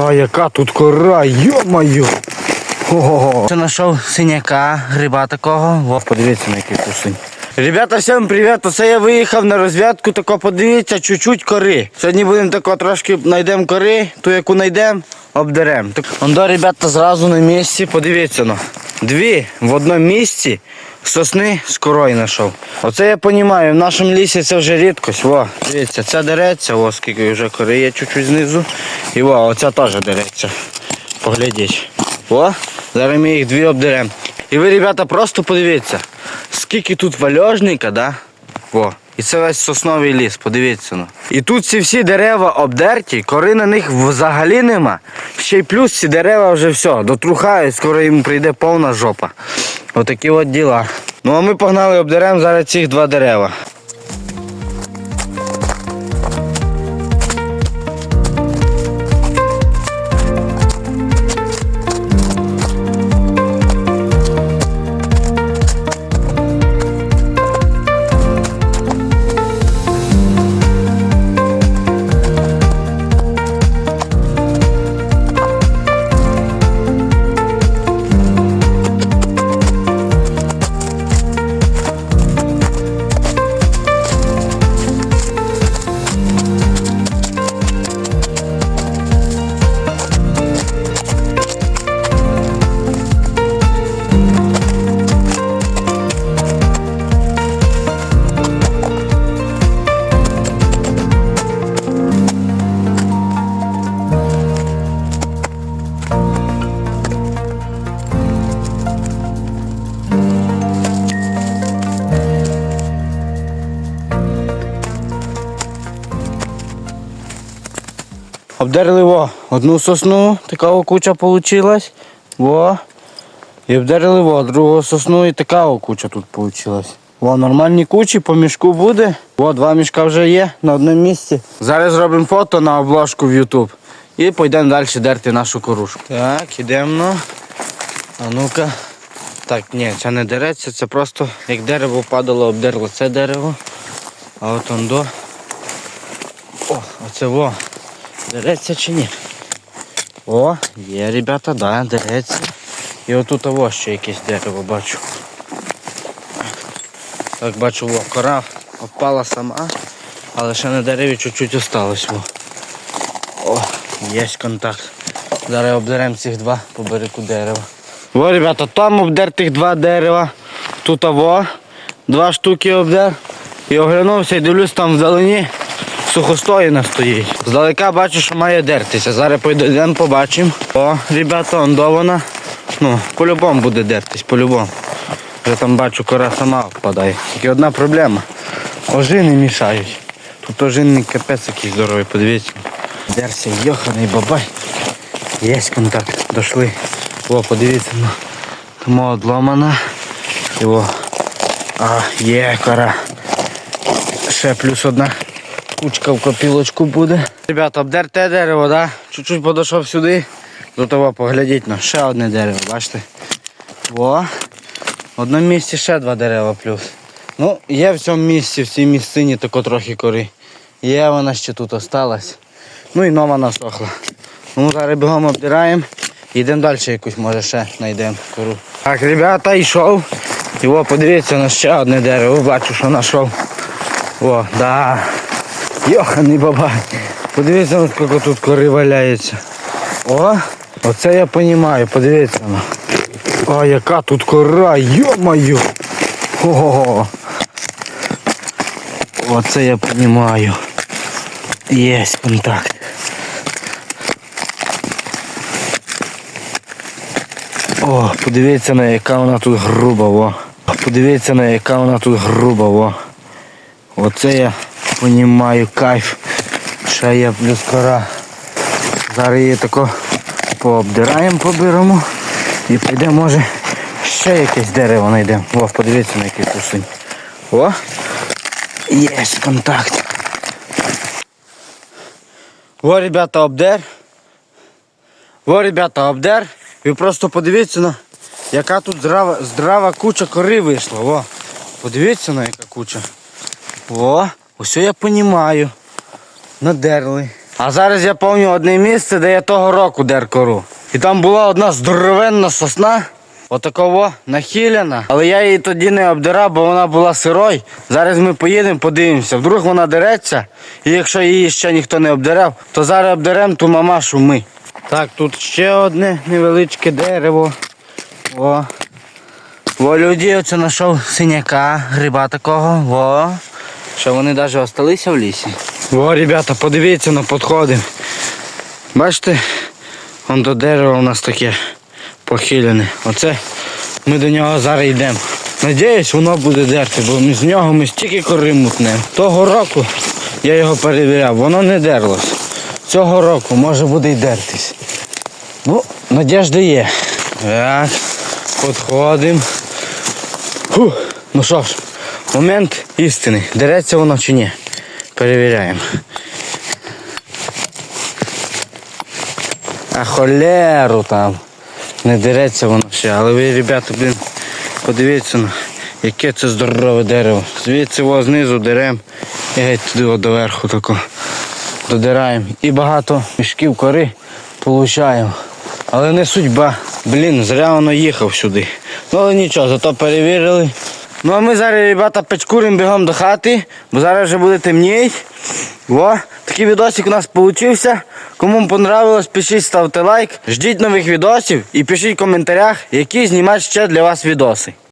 А яка тут кора, йо-моє! Ого. Це знайшов синяка, гриба такого. Во, подивіться на який кусень. Ребята, всім привіт! Оце я виїхав на розвідку, тако подивіться, чуть-чуть кори. Сьогодні будемо тако трошки знайдемо кори, ту яку знайдемо, обдеремо. Так, Ондо, ребята, зразу на місці, подивіться ну. Дві в одному місці сосни з знайшов. Оце я розумію, в нашому лісі це вже рідкость. Во, дивіться, ця дереться, о, скільки вже кори є чуть-чуть знизу. І во, оця теж дереться. Поглядіть. О, зараз ми їх дві обдеремо. І ви, ребята, просто подивіться, скільки тут вальожника, да? О. І це весь сосновий ліс, подивіться. Ну. І тут ці всі дерева обдерті, кори на них взагалі нема. Ще й плюс ці дерева вже все, дотрухають, скоро їм прийде повна жопа. Отакі от діла. Ну а ми погнали обдеремо зараз цих два дерева. Обдерли во, одну сосну, така куча получилась. Во. І обдерли во, другу сосну і така куча тут получилась. Во, нормальні кучі, по мішку буде. Во, два мішка вже є на одному місці. Зараз зробимо фото на обложку в YouTube. І пойдемо далі дерти нашу корушку. Так, ідемо. А ну-ка. Так, ні, це не дереться, це просто як дерево падало, обдерло це дерево. А от он до. О, оце во. Дереться чи ні? О, є, ребята, да, дереться. І отут ось ще якесь дерево бачу. Так бачу, во, кора опала сама, але ще на дереві чуть-чуть осталось. Во. О, є контакт. Зараз обдеремо цих два по берегу дерева. Во, ребята, там обдер тих два дерева. Тут аво, два штуки обдер. І оглянувся і дивлюсь там вдалині сухостоїна стоїть. Здалека бачу, що має дертися. Зараз пойдемо побачимо. О, ребята, он до вона. Ну, по-любому буде дертись, по-любому. Вже там бачу, кора сама впадає. Тільки одна проблема. Ожини мішають. Тут ожинний капець який здоровий, подивіться. Дерся, йоханий бабай. Є контакт, дошли. О, подивіться, ну. Тому одломана. І о. А, є кора. Ще плюс одна кучка в копілочку буде. Ребята, обдерте дерево, да? Чуть-чуть подійшов сюди. До того поглядіть на ще одне дерево, бачите? Во. В одному місці ще два дерева плюс. Ну, є в цьому місці, в цій місцині тако трохи кори. Є вона ще тут осталась. Ну і нова насохла. Ну зараз бігом обдираємо. Йдемо далі якусь, може ще знайдемо кору. Так, ребята, йшов. І о, подивіться на ще одне дерево, бачу, що знайшов. О, да. Йоханий бабай. Подивіться, ну, скільки тут кори валяється. О, оце я розумію, подивіться. А яка тут кора, йо-моє. Ого. Оце я розумію. Є контакт. О, подивіться на яка вона тут груба, во. Подивіться на яка вона тут груба, во. Оце я розумію кайф. Ще є плюс кора. Зараз її тако пообдираємо, поберемо. І підемо, може, ще якесь дерево знайдемо. О, подивіться на який кусень. О! Є контакт. О, ребята, обдер. О, ребята, обдер. Ви просто подивіться на яка тут здрава, здрава куча кори вийшла. О, подивіться на яка куча. О, ось я розумію. Надерли. А зараз я пам'ятаю одне місце, де я того року дер кору. І там була одна здоровенна сосна, отакова нахилена. Але я її тоді не обдирав, бо вона була сирою. Зараз ми поїдемо, подивимося. Вдруг вона дереться, і якщо її ще ніхто не обдирав, то зараз обдеремо ту мамашу ми. Так, тут ще одне невеличке дерево. О. Во люди оце знайшов синяка, гриба такого. Во. Що вони навіть осталися в лісі. Во, ребята, подивіться на підходи. Бачите, вон до дерева у нас таке похилене. Оце ми до нього зараз йдемо. Надіюсь, воно буде дерти, бо з нього ми стільки кори мутнемо. Того року я його перевіряв, воно не дерлось. Цього року може буде й дертись. Ну, надіжда є. Так, підходимо. Ну що ж, момент істини. Дереться воно чи ні? Перевіряємо. А холеру там. Не дереться воно ще. Але ви, ребята, блін, подивіться, ну, яке це здорове дерево. Звідси во знизу дерем і геть туди доверху тако додираємо. І багато мішків кори получаємо. Але не судьба. Блін, зря воно їхав сюди. Ну але нічого, зато перевірили. Ну а ми зараз, ребята, печкурим бігом до хати, бо зараз вже буде темніть. Во, такий відосик у нас вийшов. Кому понравилось, пишіть, ставте лайк. Ждіть нових відосів і пишіть в коментарях, які знімати ще для вас відоси.